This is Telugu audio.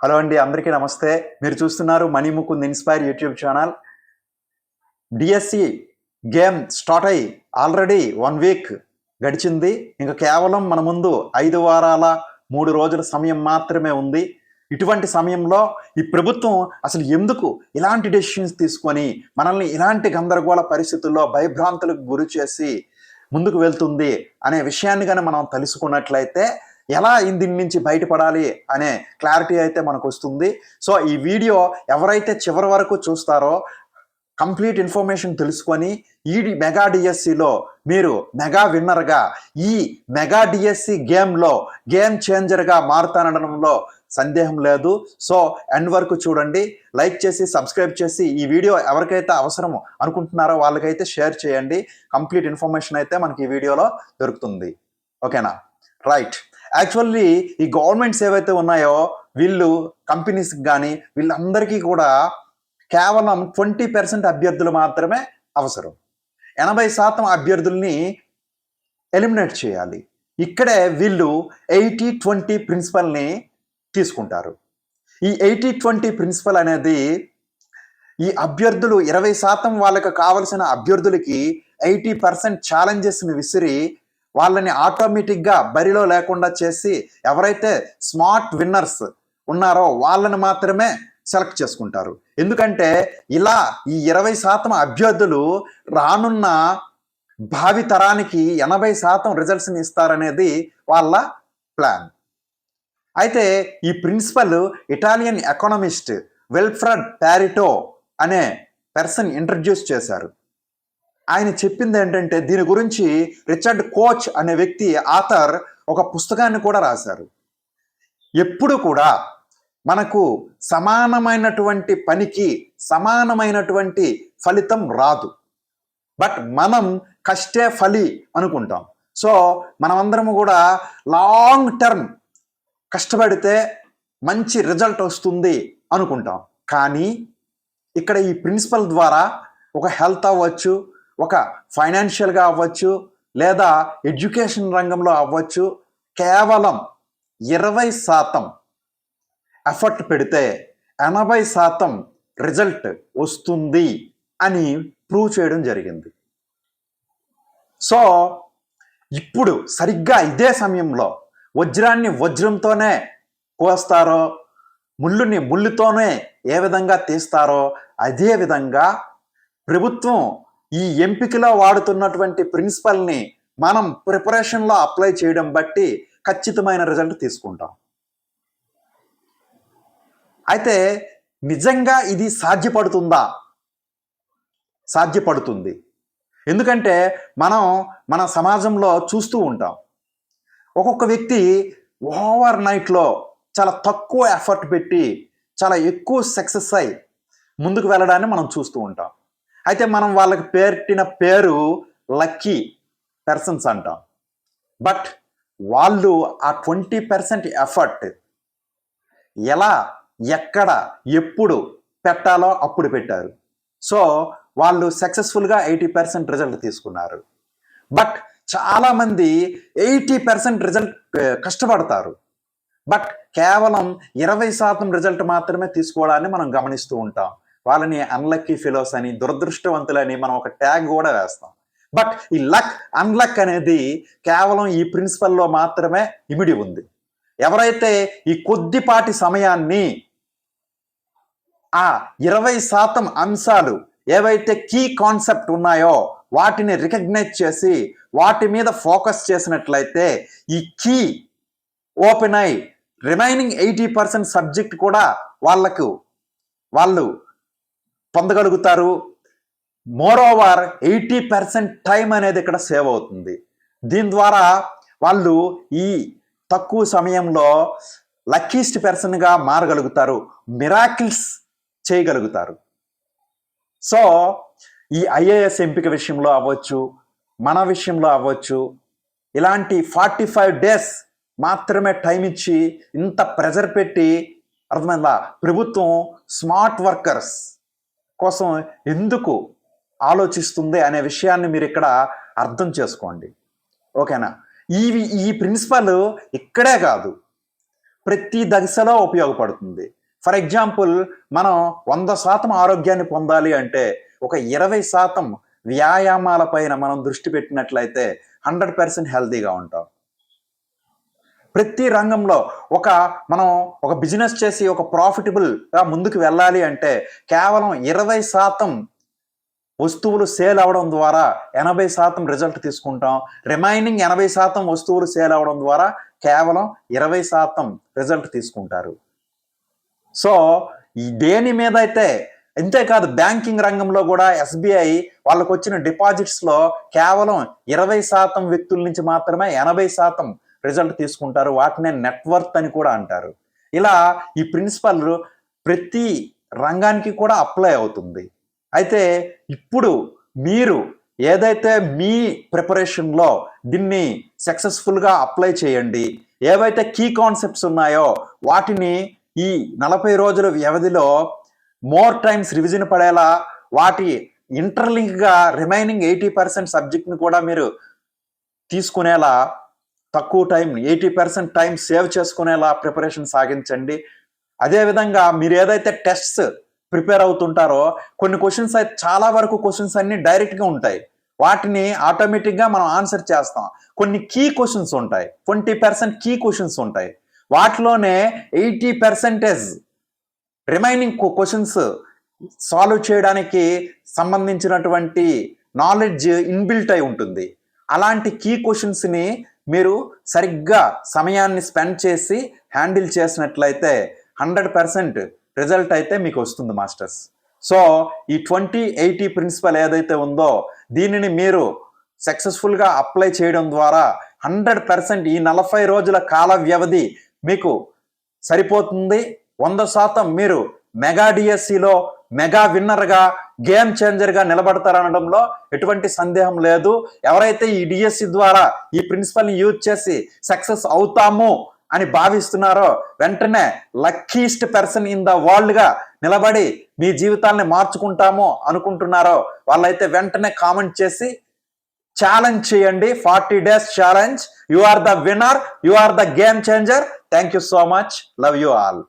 హలో అండి అందరికీ నమస్తే. మీరు చూస్తున్నారు Manimukund inspire YouTube channel. DSC game start అయ్యి ఆల్రెడీ వన్ వీక్ గడిచింది. ఇంకా కేవలం మన ముందు ఐదు వారాల మూడు రోజుల సమయం మాత్రమే ఉంది. ఇటువంటి సమయంలో ఈ ప్రభుత్వం అసలు ఎందుకు ఇలాంటి డెసిషన్స్ తీసుకొని మనల్ని ఇలాంటి గందరగోళ పరిస్థితుల్లో భయభ్రాంతులకు గురి చేసి ముందుకు వెళ్తుంది అనే విషయాన్ని కానీ మనం తెలుసుకున్నట్లయితే ఎలా దీని నుంచి బయటపడాలి అనే క్లారిటీ అయితే మనకు వస్తుంది సో ఈ వీడియో ఎవరైతే చివరి వరకు చూస్తారో కంప్లీట్ ఇన్ఫర్మేషన్ తెలుసుకొని ఈ మెగా డిఎస్సిలో మీరు మెగా విన్నర్గా ఈ మెగా డిఎస్సి గేమ్లో గేమ్ చేంజర్గా మారుతానడంలో సందేహం లేదు. సో ఎండ్ వరకు చూడండి. లైక్ చేసి సబ్స్క్రైబ్ చేసి ఈ వీడియో ఎవరికైతే అవసరం అనుకుంటున్నారో వాళ్ళకైతే షేర్ చేయండి. కంప్లీట్ ఇన్ఫర్మేషన్ అయితే మనకి ఈ వీడియోలో దొరుకుతుంది. ఓకేనా? రైట్. యాక్చువల్లీ ఈ గవర్నమెంట్స్ ఏవైతే ఉన్నాయో వీళ్ళు కంపెనీస్ కానీ వీళ్ళందరికీ కూడా కేవలం ట్వంటీ పర్సెంట్ అభ్యర్థులు మాత్రమే అవసరం. ఎనభై శాతం అభ్యర్థుల్ని ఎలిమినేట్ చేయాలి. ఇక్కడే వీళ్ళు ఎయిటీ ట్వంటీ ప్రిన్సిపల్ని తీసుకుంటారు. ఈ ఎయిటీ ట్వంటీ ప్రిన్సిపల్ అనేది ఈ అభ్యర్థులు ఇరవై శాతం వాళ్ళకు కావలసిన అభ్యర్థులకి ఎయిటీ పర్సెంట్ ఛాలెంజెస్ని విసిరి వాళ్ళని ఆటోమేటిక్గా బరిలో లేకుండా చేసి ఎవరైతే స్మార్ట్ విన్నర్స్ ఉన్నారో వాళ్ళని మాత్రమే సెలెక్ట్ చేసుకుంటారు. ఎందుకంటే ఇలా ఈ ఇరవై శాతం అభ్యర్థులు రానున్న భావి తరానికి ఎనభై శాతం రిజల్ట్స్ని ఇస్తారనేది వాళ్ళ ప్లాన్ అయితే ఈ principle Italian economist Vilfredo Pareto అనే పర్సన్ ఇంట్రడ్యూస్ చేశారు. ఆయన చెప్పింది ఏంటంటే దీని గురించి రిచర్డ్ కోచ్ అనే వ్యక్తి ఆథర్ ఒక పుస్తకాన్ని కూడా రాశారు. ఎప్పుడు కూడా మనకు సమానమైనటువంటి పనికి సమానమైనటువంటి ఫలితం రాదు. బట్ మనం కష్టే ఫలి అనుకుంటాం. సో మనమందరము కూడా లాంగ్ టర్మ్ కష్టపడితే మంచి రిజల్ట్ వస్తుంది అనుకుంటాం. కానీ ఇక్కడ ఈ ప్రిన్సిపల్ ద్వారా ఒక హెల్త్ అవ్వచ్చు ఒక ఫైనాన్షియల్గా అవ్వచ్చు లేదా ఎడ్యుకేషన్ రంగంలో అవ్వచ్చు. కేవలం ఇరవై శాతం ఎఫర్ట్ పెడితే ఎనభై శాతం రిజల్ట్ వస్తుంది అని ప్రూవ్ చేయడం జరిగింది. సో ఇప్పుడు సరిగ్గా ఇదే సమయంలో వజ్రాన్ని వజ్రంతోనే కోస్తారో ముళ్ళుని ముళ్ళుతోనే ఏ విధంగా తీస్తారో అదే విధంగా ప్రభుత్వం ఈ ఎంపికలో వాడుతున్నటువంటి ప్రిన్సిపల్ని మనం ప్రిపరేషన్లో అప్లై చేయడం బట్టి ఖచ్చితమైన రిజల్ట్ తీసుకుంటాం. అయితే నిజంగా ఇది సాధ్యపడుతుందా? సాధ్యపడుతుంది. ఎందుకంటే మనం మన సమాజంలో చూస్తూ ఉంటాం. ఒక్కొక్క వ్యక్తి ఓవర్ నైట్లో చాలా తక్కువ ఎఫర్ట్ పెట్టి చాలా ఎక్కువ సక్సెస్ అయి ముందుకు వెళ్ళడాన్ని మనం చూస్తూ ఉంటాం. అయితే మనం వాళ్ళకి పెట్టిన పేరు లక్కీ పర్సన్స్ అంటాం. బట్ వాళ్ళు ఆ ట్వంటీ పర్సెంట్ ఎఫర్ట్ ఎలా ఎక్కడ ఎప్పుడు పెట్టాలో అప్పుడు పెట్టారు. సో వాళ్ళు సక్సెస్ఫుల్గా ఎయిటీ పర్సెంట్ రిజల్ట్ తీసుకున్నారు. బట్ చాలామంది ఎయిటీ పర్సెంట్ రిజల్ట్ కష్టపడతారు. బట్ కేవలం ఇరవై శాతం రిజల్ట్ మాత్రమే తీసుకోవడాన్ని మనం గమనిస్తూ ఉంటాం. వాళ్ళని అన్లక్కీ ఫిలోస్ అని దురదృష్టవంతులని మనం ఒక ట్యాగ్ కూడా వేస్తాం. బట్ ఈ లక్ అన్లక్ అనేది కేవలం ఈ ప్రిన్సిపల్లో మాత్రమే ఇమిడి ఉంది. ఎవరైతే ఈ కొద్దిపాటి సమయాన్ని ఆ ఇరవై శాతం అంశాలు ఏవైతే కీ కాన్సెప్ట్ ఉన్నాయో వాటిని రికగ్నైజ్ చేసి వాటి మీద ఫోకస్ చేసినట్లయితే ఈ కీ ఓపెన్ అయి రిమైనింగ్ ఎయిటీ పర్సెంట్ సబ్జెక్ట్ కూడా వాళ్ళకు వాళ్ళు పొందగలుగుతారు. More over eighty percent time అనేది ఇక్కడ సేవ్ అవుతుంది. దీని ద్వారా వాళ్ళు ఈ తక్కువ సమయంలో లక్కీస్ట్ పర్సన్గా మారగలుగుతారు. మిరాకిల్స్ చేయగలుగుతారు. సో ఈ ఐఏఎస్ ఎంపిక విషయంలో అవ్వచ్చు మన విషయంలో అవ్వచ్చు ఇలాంటి ఫార్టీ ఫైవ్ డేస్ మాత్రమే టైం ఇచ్చి ఇంత ప్రెజర్ పెట్టి అర్థమైందా? ప్రభుత్వం స్మార్ట్ వర్కర్స్ కోసం ఎందుకు ఆలోచిస్తుంది అనే విషయాన్ని మీరు ఇక్కడ అర్థం చేసుకోండి. ఓకేనా? ఈ ఈ ప్రిన్సిపల్ ఇక్కడే కాదు. ప్రతి దశలో ఉపయోగపడుతుంది. ఫర్ ఎగ్జాంపుల్ మనం వంద శాతం ఆరోగ్యాన్ని పొందాలి అంటే ఒక ఇరవై శాతం వ్యాయామాల పైన మనం దృష్టి పెట్టినట్లయితే హండ్రెడ్ పర్సెంట్ హెల్తీగా ఉంటాం. ప్రతి రంగంలో ఒక మనం ఒక బిజినెస్ చేసి ఒక ప్రాఫిటబుల్గా ముందుకు వెళ్ళాలి అంటే కేవలం ఇరవై శాతం వస్తువులు సేల్ అవడం ద్వారా ఎనభై శాతం రిజల్ట్ తీసుకుంటాం. రిమైనింగ్ ఎనభై శాతం వస్తువులు సేల్ అవడం ద్వారా కేవలం ఇరవై శాతం రిజల్ట్ తీసుకుంటారు. సో దేని మీద అయితే అంతేకాదు బ్యాంకింగ్ రంగంలో కూడా ఎస్బీఐ వాళ్ళకు వచ్చిన డిపాజిట్స్లో కేవలం ఇరవై శాతం వ్యక్తుల నుంచి మాత్రమే ఎనభై శాతం రిజల్ట్ తీసుకుంటారు. వాటినే నెట్వర్త్ అని కూడా అంటారు. ఇలా ఈ ప్రిన్సిపల్ ప్రతి రంగానికి కూడా అప్లై అవుతుంది. అయితే ఇప్పుడు మీరు ఏదైతే మీ ప్రిపరేషన్లో దీన్ని సక్సెస్ఫుల్గా అప్లై చేయండి ఏవైతే కీ కాన్సెప్ట్స్ ఉన్నాయో వాటిని ఈ నలభై రోజుల వ్యవధిలో మోర్ టైమ్స్ రివిజన్ పడేలా వాటి ఇంటర్లింక్గా రిమైనింగ్ ఎయిటీ పర్సెంట్ సబ్జెక్ట్ని కూడా మీరు తీసుకునేలా తక్కువ time eighty percent time save చేసుకునేలా ప్రిపరేషన్ సాగించండి. అదేవిధంగా మీరు ఏదైతే టెస్ట్స్ ప్రిపేర్ అవుతుంటారో కొన్ని క్వశ్చన్స్ అయితే చాలా వరకు క్వశ్చన్స్ అన్ని డైరెక్ట్గా ఉంటాయి. వాటిని ఆటోమేటిక్గా మనం ఆన్సర్ చేస్తాం. కొన్ని కీ క్వశ్చన్స్ ఉంటాయి. ట్వంటీ పర్సెంట్ కీ క్వశ్చన్స్ ఉంటాయి. వాటిలోనే eighty percentage remaining questions solve చేయడానికి సంబంధించినటువంటి నాలెడ్జ్ ఇన్బిల్ట్ అయి ఉంటుంది. అలాంటి కీ క్వశ్చన్స్ని మీరు సరిగ్గా సమయాన్ని స్పెండ్ చేసి హ్యాండిల్ చేసినట్లయితే హండ్రెడ్ పర్సెంట్ రిజల్ట్ అయితే మీకు వస్తుంది మాస్టర్స్. సో ఈ ట్వంటీ ఎయిటీ ప్రిన్సిపల్ ఏదైతే ఉందో దీనిని మీరు సక్సెస్ఫుల్గా అప్లై చేయడం ద్వారా హండ్రెడ్ పర్సెంట్ ఈ నలభై రోజుల కాల వ్యవధి మీకు సరిపోతుంది. వంద శాతం మీరు మెగా డిఎస్సిలో మెగా విన్నర్గా గేమ్ చేంజర్గా నిలబడతారనడంలో ఎటువంటి సందేహం లేదు. ఎవరైతే ఈ డిఎస్సి ద్వారా ఈ ప్రిన్సిపల్ని యూజ్ చేసి సక్సెస్ అవుతాము అని భావిస్తున్నారో వెంటనే లక్కీస్ట్ పర్సన్ ఇన్ ద వరల్డ్గా నిలబడి మీ జీవితాల్ని మార్చుకుంటాము అనుకుంటున్నారో వాళ్ళైతే వెంటనే కామెంట్ చేసి ఛాలెంజ్ చేయండి. Forty days challenge you are the winner you are the game changer thank you so much love you all